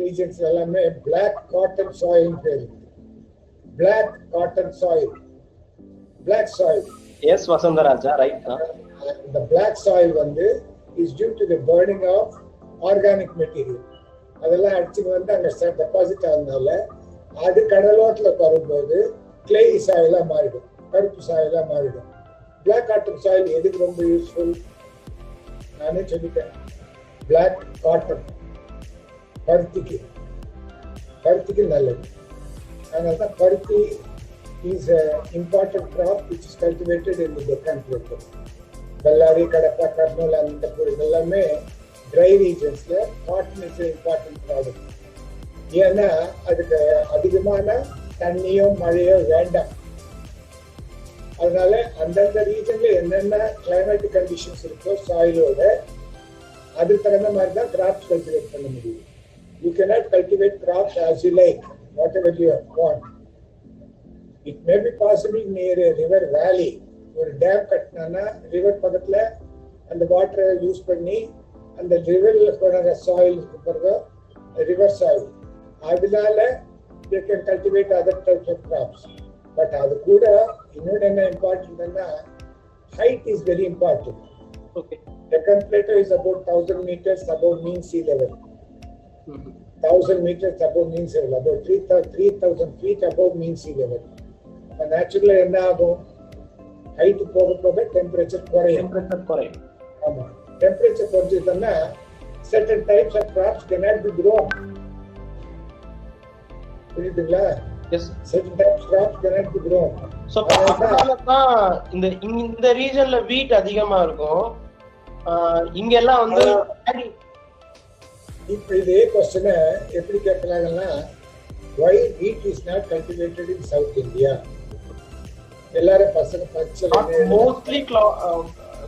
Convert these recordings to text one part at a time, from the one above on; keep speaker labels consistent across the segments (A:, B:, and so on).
A: Regions எல்லாமே black cotton soil பேரு. Black cotton soil black soil
B: yes Vasantharaja right
A: இந்த black soil வந்து is due to the burning of organic material அதெல்லாம் அடிச்சுட்டு வந்து அங்க டெபாசிட் ஆகுறதுனால அது கடலோட்டில் வரும்போது கிளே சாயிலா மாறிடும் கருப்பு சாயிலா மாறிடும். பிளாக் காட்டன் சாயில் எதுக்கு ரொம்ப யூஸ்ஃபுல் நானே சொல்லிட்டேன். பிளாக் காட்டன் பருத்திக்கு பருத்திக்கு நல்லது. அதனால தான் பருத்தி is important crop which is cultivated in இந்த பிளேட்டர் பெல்லாரி கடப்பா கர்னூல் அந்த எல்லாமே ட்ரை ரீஜன்ஸில் காட்டன் இஸ் இம்பார்ட்டன்ட் ப்ராடக்ட் ஏன்னா அதுக்கு அதிகமான தண்ணியோ மழையோ வேண்டாம். அதனால அந்தந்த ரீஜன்ல என்னென்ன கிளைமேட்டிக் கண்டிஷன்ஸ் இருக்கோ சாயிலோட அதுக்கு தகுந்த மாதிரி தான் கிராப்ஸ் கல்டிவேட் பண்ண முடியும். You cannot cultivate crops as you like whatever you want it may be possible near river valley ஒரு டேம் கட்டினா ரிவர் பக்கத்துல அந்த வாட்டரை யூஸ் பண்ணி அந்த ரிவர்ல போகிற சாயில் பிறகு ரிவர் சாயில் அதனால they can cultivate other types of crops. But அது கூட இன்னொன்று என்ன இம்பார்ட்டன்ட்னா height is very important
B: okay
A: Deccan Plateau is about 1000 meters above mean sea level. 1000 meters above mean sea level, about 3000 3000 feet above mean sea level. இப்போ நேச்சுரலாக என்ன ஆகும் height போக போக டெம்பரேச்சர் குறையும்
B: டெம்பரேச்சர் குறையும்
A: ஆமா டெம்பரேச்சர் குறைஞ்சதுன்னா certain types of crops cannot be grown புரியுதுங்களா certain types of crops cannot be grown
B: so அதனால தான் இந்த இந்த ரீஜன்ல வீட் அதிகமா இருக்கும் இங்க எல்லாம் வந்து
A: இப்போ இதே கொஸ்டினை எப்படி கேட்கலாங்கன்னா why wheat is not cultivated in south india எல்லாரும் பசங்க பச்சை
B: mostly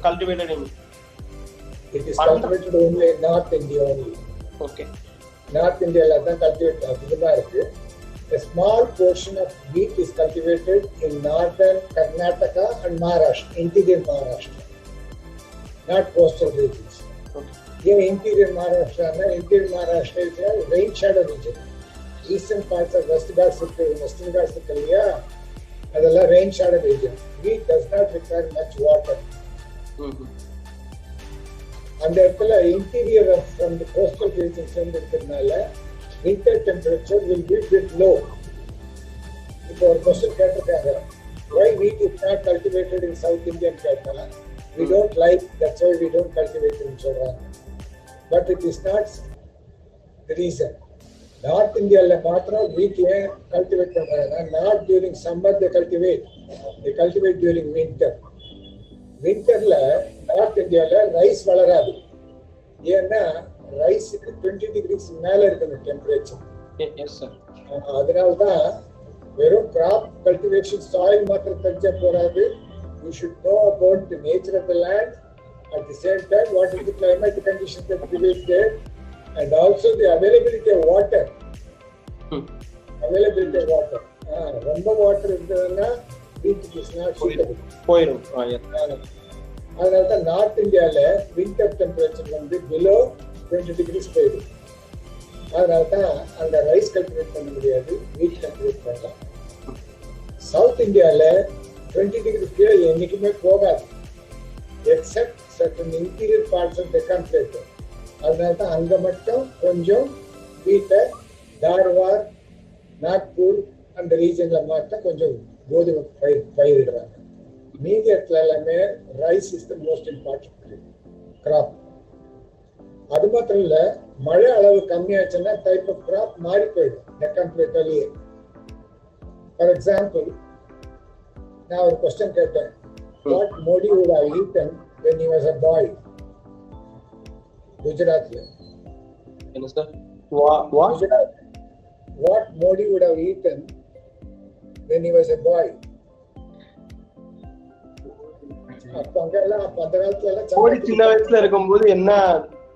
B: cultivated in
A: cultivated only in north india only
B: okay
A: north இந்தியால தான் கல்டிவேட் அதிகமா இருக்கு a small portion of wheat is cultivated in northern karnataka and maharashtra interior maharashtra not coastal regions ஏன் interior maharashtra interior maharashtra is a rain shadow region eastern parts of west ghats western ghats இல்லையா அதெல்லாம் rain shadow region wheat does not require much water அந்த இடத்துல interior from the coastal regions இருக்கிறதுனால winter temperature will be bit low இப்போ ஒரு question கேட்டிருக்காங்க why wheat is not cultivated in south india கேட்டா we don't like that's why we don't cultivate in சொல்றாங்க it is not the reason. North இந்தியால மாத்திரம் wheat ஏன் cultivate பண்றாங்கன்னா not during summer they cultivate they cultivate during winter வின்டர்ல north இந்தியால rice வளராது. ஏன்னா ரைஸுக்கு டுவெண்ட்டி டிகிரிஸ் மேல இருக்கணும் டெம்பரேச்சர் அதனால தான் வெறும் கிராப் கல்டிவேஷன் சாயில் மாத்திரம் தெரிஞ்சா போறாது. You should know about nature of the land at the same time what is the climate condition that prevail there and also the availability of water availability of water ரொம்ப water இருந்ததுன்னா not suitable
B: போயிடும்.
A: அதனால தான் north இந்தியால winter temperature வந்து below twenty degrees போயிடும். அதனால தான் அங்க ரைஸ் கல்டிவேட் பண்ண முடியாது வீட் கல்டிவேட் பண்ணலாம். சவுத் இந்தியால டுவெண்ட்டி டிகிரி கீழே என்னைக்குமே போகாது. Except certain interior parts of Deccan plateau அதனால தான் அங்க மட்டும் கொஞ்சம் வீட்டை தார்வார் நாக்பூர் அந்த ரீஜன்ல மட்டும் கொஞ்சம் கோதுமை பயிர் பயிரிடுறாங்க மீதி இடத்துல எல்லாமே rice is the most important crop அது மாத்திரம் இல்ல மழை அளவு கம்மியாச்சுன்னா டைப் ஆஃப் கிராப் மாறி போயிடும் டெக்கான் பிளேட்டாலேயே ஃபார் எக்ஸாம்பிள் நான் ஒரு கொஸ்டின் கேட்டேன் what Modi would have eaten when he was a boy.
B: வா
A: Gujarat what Modi would have eaten when he was a boy. Chapati
B: சின்ன வயசுல இருக்கும்போது என்ன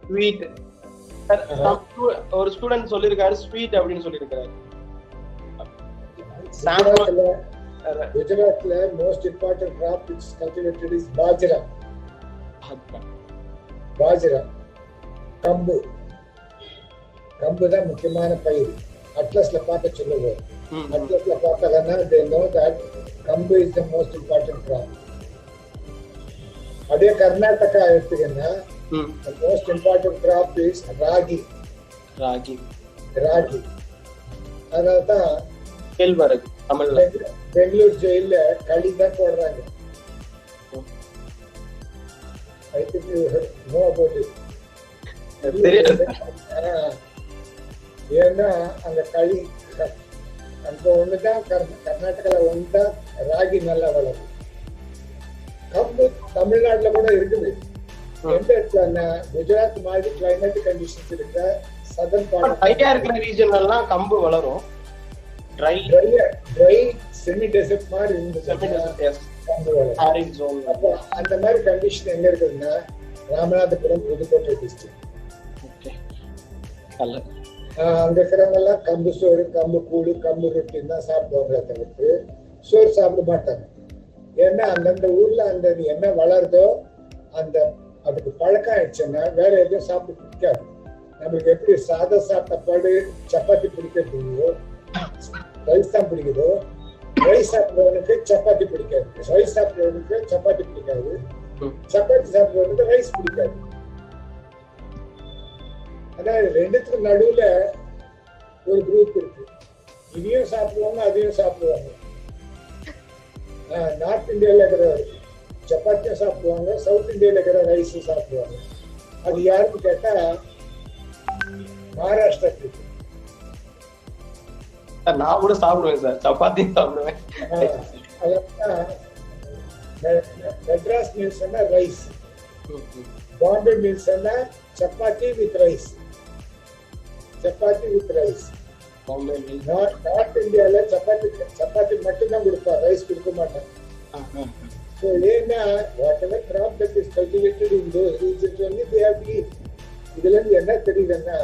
B: ஸ்வீட் ஒரு ஸ்டூடெண்ட் சொல்லியிருக்காரு ஸ்வீட் அப்படின்னு சொல்லியிருக்காரு
A: குஜராத்ல most important crop which cultivated is bajra bajra கம்பு கம்பு தான் முக்கியமான பயிர் அட்லஸ்ல பார்க்க சொல்லுவோம். அட்லஸ்ல பார்த்தாங்கன்னா they know that kambu is the most important crop அதே Karnataka எடுத்துக்கன்னா. Most important crop is ragi
B: ragi
A: ragi அதனால தான் பெங்களூர் ஜெயில களி தான் போடுறாங்க யூ நோ அபவுட் இட்
B: தெரியாது.
A: ஆஹ். ஏன்னா அந்த களி அங்க ஒண்ணுதான் கர்- கர்நாடகால ஒண்ணுதான் ராகி நல்லா வளரும். கம்பு தமிழ்நாட்டுல கூட இருக்குது. எந்த இடத்துலன்னா குஜராத் மாதிரி கிளைமேட் கண்டிஷன்ஸ் இருக்க சதன்
B: ட்ரையா இருக்கிற ரீஜன் எல்லாம் கம்பு வளரும். ட்ரை
A: ட்ரை செமி டெசர்ட் மாதிரி அப்போ அந்த மாதிரி கண்டிஷன் எங்க இருக்குதுன்னா ராமநாதபுரம் புதுக்கோட்டை டிஸ்ட்ரிக்ட் அங்க இருக்கிறவங்க எல்லாம் கம்பு சோறு கம்பு கூடு கம்பு ரொட்டின்னு தான் சாப்பிடுவாங்க தவிர்த்து சோறு சாப்பிட மாட்டாங்க. ஏன்னா அந்தந்த ஊர்ல அந்த என்ன வளருதோ அந்த அதுக்கு பழக்கம் ஆயிடுச்சுன்னா வேற எதுவும் சாப்பிட பிடிக்காது. நம்மளுக்கு எப்படி சாதம் சாப்பிட்டப்பாடு சப்பாத்தி பிடிக்கிறதுலையோ ரைஸ் தான் பிடிக்குதோ ரைஸ் சாப்பிடுறவனுக்கு சப்பாத்தி பிடிக்காது. ரைஸ் சாப்பிடுறவனுக்கு சப்பாத்தி பிடிக்காது. சப்பாத்தி சாப்பிடுறவனுக்கு ரைஸ் பிடிக்காது. அதாவது ரெண்டுத்துக்கு நடுவுல ஒரு குரூப் இருக்கு. இதையும் சாப்பிடுவாங்க அதையும் சாப்பிடுவாங்க. நார்த் இந்தியால இருக்கிற சப்பாத்தியும் சாப்பிடுவாங்க சவுத் இந்தியால இருக்கிற ரைஸும் சாப்பிடுவாங்க. அது யாருன்னு கேட்டா மகாராஷ்டிரா.
B: சார் நான் கூட சாப்பிடுவேன் சார். சப்பாத்தி சாப்பிடுவேன்.
A: Madras meals rice. Bombay meals chapati with rice chapati with rice north இந்தியால சப்பாத்தி சப்பாத்தி மட்டும் தான் கொடுப்பா. ரைஸ் கொடுக்க மாட்டாங்க ஸோ ஏன்னா whatever crop that is cultivated in those regions only they have eat இதுல இருந்து என்ன தெரியுதுன்னா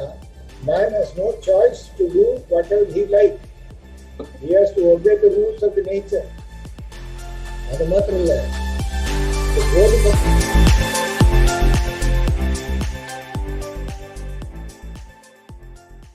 A: man has no choice to do whatever he like he has to obey the rules of the nature அது மாத்திரம் இல்ல. இந்த கோதுமை